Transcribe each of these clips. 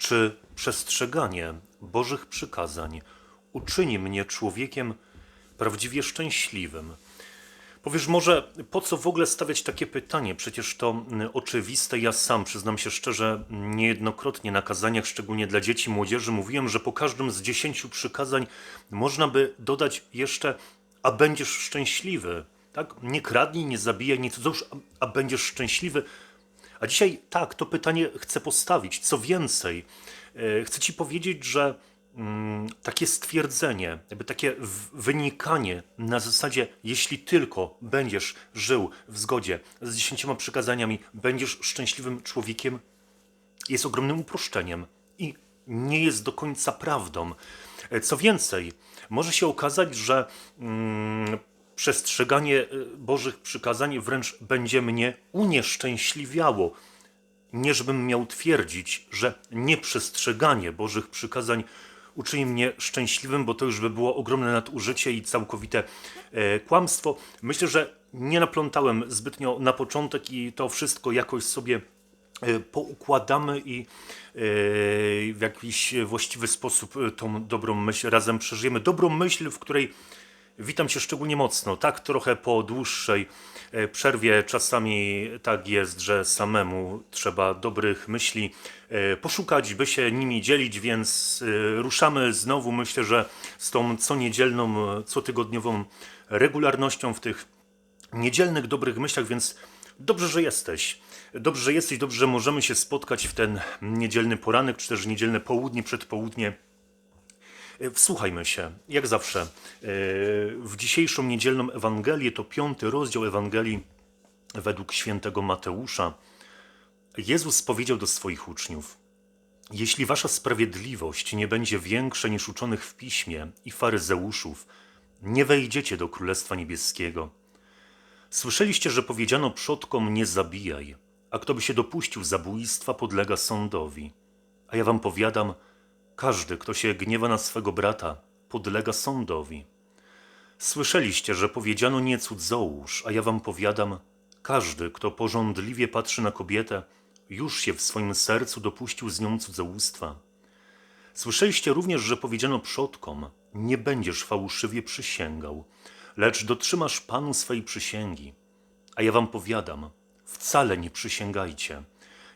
Czy przestrzeganie Bożych przykazań uczyni mnie człowiekiem prawdziwie szczęśliwym? Powiesz może, po co w ogóle stawiać takie pytanie? Przecież to mm, oczywiste. Ja sam, przyznam się szczerze, niejednokrotnie na kazaniach, szczególnie dla dzieci, młodzieży, mówiłem, że po każdym z dziesięciu przykazań można by dodać jeszcze, a będziesz szczęśliwy. Tak? Nie kradnij, nie zabijaj, nie cudzołóż, a, a będziesz szczęśliwy. A dzisiaj tak, to pytanie chcę postawić. Co więcej, e, chcę Ci powiedzieć, że mm, takie stwierdzenie, jakby takie wynikanie na zasadzie, jeśli tylko będziesz żył w zgodzie z dziesięcioma przykazaniami, będziesz szczęśliwym człowiekiem, jest ogromnym uproszczeniem i nie jest do końca prawdą. E, Co więcej, może się okazać, że mm, przestrzeganie e, Bożych przykazań wręcz będzie mnie unieszczęśliwiało. Nie żebym miał twierdzić, że nieprzestrzeganie Bożych przykazań uczyni mnie szczęśliwym, bo to już by było ogromne nadużycie i całkowite e, kłamstwo. Myślę, że nie naplątałem zbytnio na początek i to wszystko jakoś sobie e, poukładamy i e, w jakiś właściwy sposób tą dobrą myśl razem przeżyjemy. Dobrą myśl, w której witam Cię szczególnie mocno. Tak trochę po dłuższej e, przerwie czasami tak jest, że samemu trzeba dobrych myśli e, poszukać, by się nimi dzielić, więc e, ruszamy znowu. Myślę, że z tą co niedzielną, cotygodniową regularnością w tych niedzielnych dobrych myślach, więc dobrze, że jesteś. Dobrze, że jesteś, dobrze, że możemy się spotkać w ten niedzielny poranek, czy też niedzielne południe, przedpołudnie. E, Wsłuchajmy się, jak zawsze, e, w dzisiejszą niedzielną Ewangelię, to piąty rozdział Ewangelii według świętego Mateusza. Jezus powiedział do swoich uczniów: Jeśli wasza sprawiedliwość nie będzie większa niż uczonych w piśmie i faryzeuszów, nie wejdziecie do Królestwa Niebieskiego. Słyszeliście, że powiedziano przodkom: Nie zabijaj, a kto by się dopuścił zabójstwa, podlega sądowi. A ja wam powiadam, każdy, kto się gniewa na swego brata, podlega sądowi. Słyszeliście, że powiedziano nie cudzołóż, a ja wam powiadam, każdy, kto porządliwie patrzy na kobietę, już się w swoim sercu dopuścił z nią cudzołóstwa. Słyszeliście również, że powiedziano przodkom, nie będziesz fałszywie przysięgał, lecz dotrzymasz Panu swej przysięgi. A ja wam powiadam, wcale nie przysięgajcie.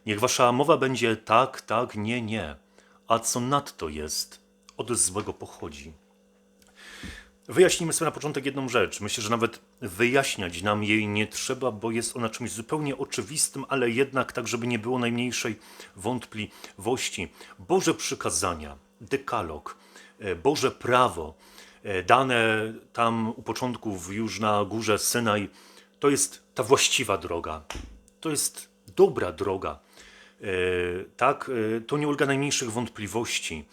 Niech wasza mowa będzie tak, tak, nie, nie, a co nadto jest, od złego pochodzi. Wyjaśnijmy sobie na początek jedną rzecz. Myślę, że nawet wyjaśniać nam jej nie trzeba, bo jest ona czymś zupełnie oczywistym, ale jednak tak, żeby nie było najmniejszej wątpliwości. Boże przykazania, dekalog, e, Boże prawo, e, dane tam u początków już na górze Synaj, to jest ta właściwa droga. To jest dobra droga. E, Tak, e, to nie ulega najmniejszych wątpliwości.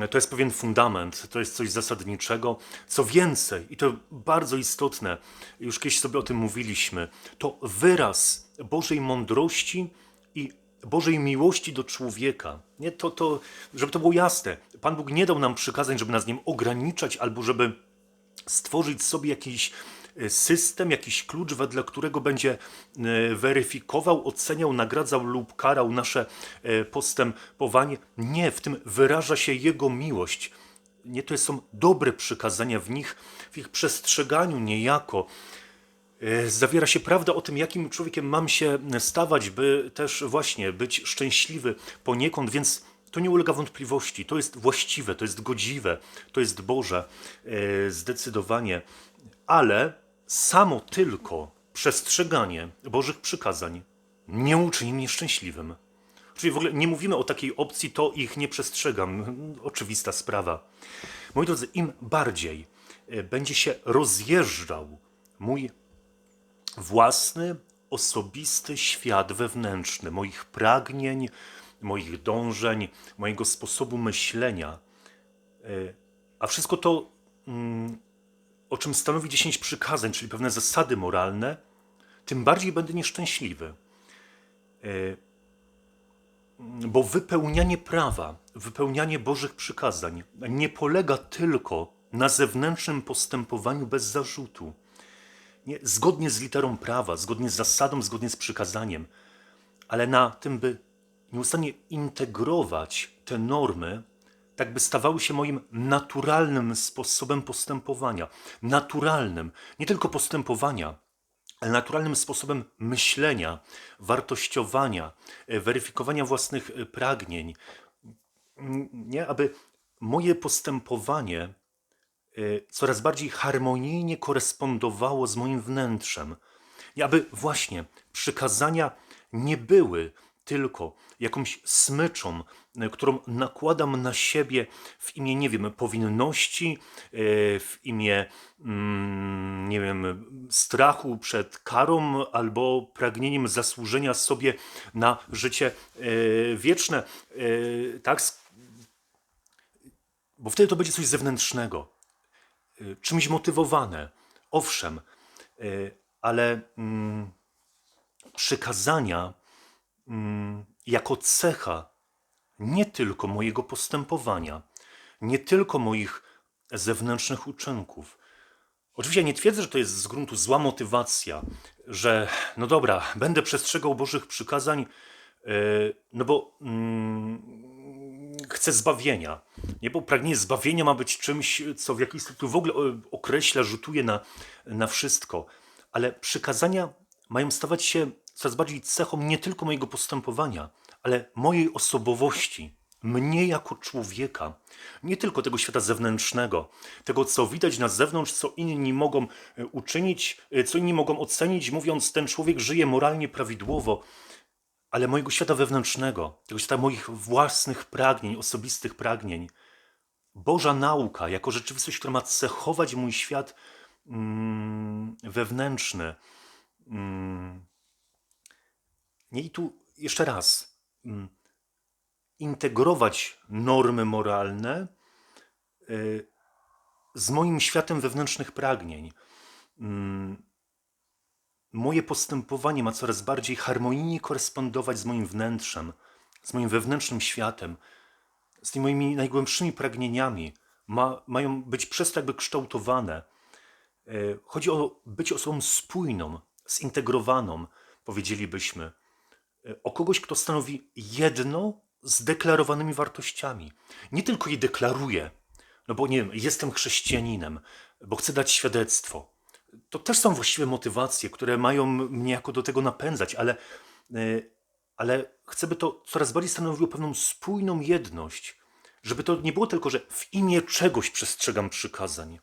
E, To jest pewien fundament, to jest coś zasadniczego. Co więcej, i to bardzo istotne, już kiedyś sobie o tym mówiliśmy, to wyraz Bożej mądrości i Bożej miłości do człowieka. Nie, to, to, żeby to było jasne, Pan Bóg nie dał nam przykazań, żeby nas nim ograniczać albo żeby stworzyć sobie jakiś system, jakiś klucz, wedle którego będzie e, weryfikował, oceniał, nagradzał lub karał nasze e, postępowanie. Nie, w tym wyraża się Jego miłość. Nie, to są dobre przykazania w nich, w ich przestrzeganiu niejako. e, Zawiera się prawda o tym, jakim człowiekiem mam się stawać, by też właśnie być szczęśliwy poniekąd, więc to nie ulega wątpliwości. To jest właściwe, to jest godziwe, to jest Boże, zdecydowanie. Ale samo tylko przestrzeganie Bożych przykazań nie uczyni mnie szczęśliwym. Czyli w ogóle nie mówimy o takiej opcji, to ich nie przestrzegam. Oczywista sprawa. Moi drodzy, im bardziej e, będzie się rozjeżdżał mój własny, osobisty świat wewnętrzny, moich pragnień, moich dążeń, mojego sposobu myślenia. E, A wszystko to, mm, o czym stanowi 10 przykazań, czyli pewne zasady moralne, tym bardziej będę nieszczęśliwy. E, Bo wypełnianie prawa, wypełnianie Bożych przykazań nie polega tylko na zewnętrznym postępowaniu bez zarzutu nie, zgodnie z literą prawa, zgodnie z zasadą, zgodnie z przykazaniem, ale na tym, by nieustannie integrować te normy tak by stawały się moim naturalnym sposobem postępowania. Naturalnym, nie tylko postępowania, ale naturalnym sposobem myślenia, wartościowania, e, weryfikowania własnych e, pragnień. Nie, aby moje postępowanie e, coraz bardziej harmonijnie korespondowało z moim wnętrzem. I aby właśnie przykazania nie były tylko jakąś smyczą, e, którą nakładam na siebie w imię, nie wiem, powinności, e, w imię, mm, nie wiem, strachu przed karą albo pragnieniem zasłużenia sobie na życie e, wieczne. Tak, bo wtedy to będzie coś zewnętrznego czymś motywowane. Owszem, ale mm, przykazania jako cecha nie tylko mojego postępowania, nie tylko moich zewnętrznych uczynków. Oczywiście ja nie twierdzę, że to jest z gruntu zła motywacja, że no dobra, będę przestrzegał Bożych przykazań, y, no bo mm, chcę zbawienia. Nie, bo pragnienie zbawienia ma być czymś, co w jakiś sposób w ogóle e, określa, rzutuje na, na wszystko. Ale przykazania mają stawać się coraz bardziej cechą nie tylko mojego postępowania, ale mojej osobowości, mnie jako człowieka, nie tylko tego świata zewnętrznego, tego, co widać na zewnątrz, co inni mogą e, uczynić, e, co inni mogą ocenić, mówiąc, ten człowiek żyje moralnie prawidłowo, ale mojego świata wewnętrznego, tego świata moich własnych pragnień, osobistych pragnień. Boża nauka, jako rzeczywistość, która ma cechować mój świat mm, wewnętrzny. Mm, nie i tu jeszcze raz. Mm, integrować normy moralne y, z moim światem wewnętrznych pragnień. Mm, moje postępowanie ma coraz bardziej harmonijnie korespondować z moim wnętrzem, z moim wewnętrznym światem, z tymi moimi najgłębszymi pragnieniami. Ma, mają być przez to jakby kształtowane. E, Chodzi o być osobą spójną, zintegrowaną, powiedzielibyśmy. E, O kogoś, kto stanowi jedno z deklarowanymi wartościami. Nie tylko je deklaruje, no bo nie wiem, jestem chrześcijaninem, bo chcę dać świadectwo. To też są właściwe motywacje, które mają mnie jako do tego napędzać, ale, e, ale chcę, by to coraz bardziej stanowiło pewną spójną jedność, żeby to nie było tylko, że w imię czegoś przestrzegam przykazań.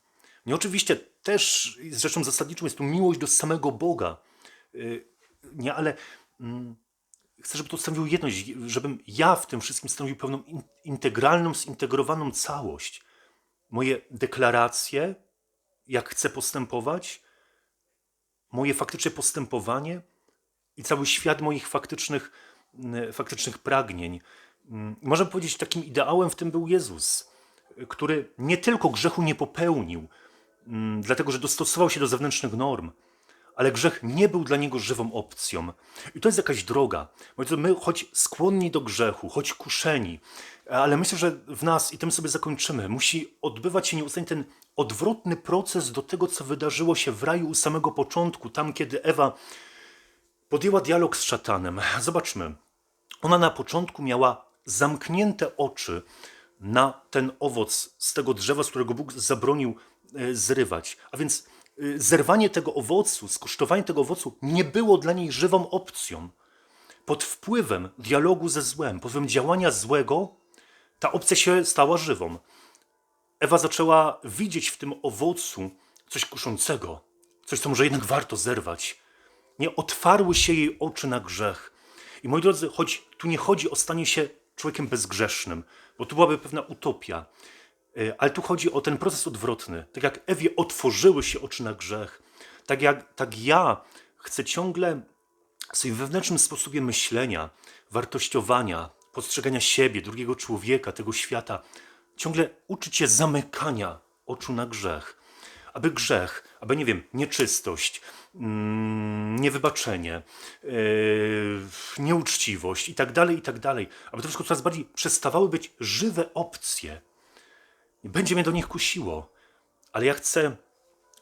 Nie, oczywiście też rzeczą zasadniczą jest tu miłość do samego Boga. Y, Nie, ale mm, chcę, żeby to stanowiło jedność, żebym ja w tym wszystkim stanowił pewną in- integralną, zintegrowaną całość. Moje deklaracje, jak chcę postępować, moje faktyczne postępowanie i cały świat moich faktycznych, faktycznych pragnień. Mm, Można powiedzieć, takim ideałem w tym był Jezus, który nie tylko grzechu nie popełnił, mm, dlatego że dostosował się do zewnętrznych norm, ale grzech nie był dla niego żywą opcją. I to jest jakaś droga. My, choć skłonni do grzechu, choć kuszeni, ale myślę, że w nas, i tym sobie zakończymy, musi odbywać się nieustannie ten odwrotny proces do tego, co wydarzyło się w raju u samego początku, tam kiedy Ewa podjęła dialog z szatanem. Zobaczmy. Ona na początku miała zamknięte oczy na ten owoc z tego drzewa, z którego Bóg zabronił e, zrywać. A więc zerwanie tego owocu, skosztowanie tego owocu nie było dla niej żywą opcją. Pod wpływem dialogu ze złem, pod wpływem działania złego, ta opcja się stała żywą. Ewa zaczęła widzieć w tym owocu coś kuszącego, coś, co może jednak warto zerwać. Nie otwarły się jej oczy na grzech. I moi drodzy, choć tu nie chodzi o stanie się człowiekiem bezgrzesznym, bo tu byłaby pewna utopia, ale tu chodzi o ten proces odwrotny. Tak jak Ewie otworzyły się oczy na grzech, tak jak tak ja chcę ciągle w swoim wewnętrznym sposobie myślenia, wartościowania, postrzegania siebie, drugiego człowieka, tego świata, ciągle uczyć się zamykania oczu na grzech. Aby grzech, aby nie wiem, nieczystość, mm, niewybaczenie, yy, nieuczciwość i tak dalej, i tak dalej, aby wszystko coraz bardziej przestawały być żywe opcje. I będzie mnie do nich kusiło, ale ja chcę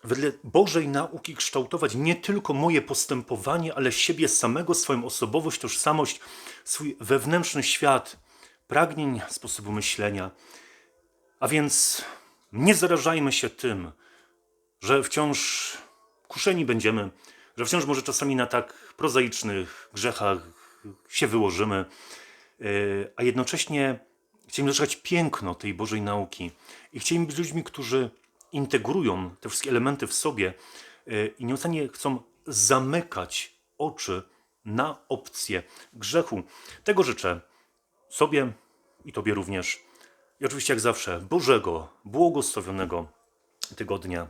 wedle Bożej nauki kształtować nie tylko moje postępowanie, ale siebie samego, swoją osobowość, tożsamość, swój wewnętrzny świat pragnień, sposobu myślenia. A więc nie zarażajmy się tym, że wciąż kuszeni będziemy, że wciąż może czasami na tak prozaicznych grzechach się wyłożymy, yy, a jednocześnie chcielibyśmy dostrzegać piękno tej Bożej nauki i chcielibyśmy być ludźmi, którzy integrują te wszystkie elementy w sobie yy, i nieustannie chcą zamykać oczy na opcję grzechu. Tego życzę sobie i Tobie również. I oczywiście, jak zawsze, Bożego, błogosławionego tygodnia.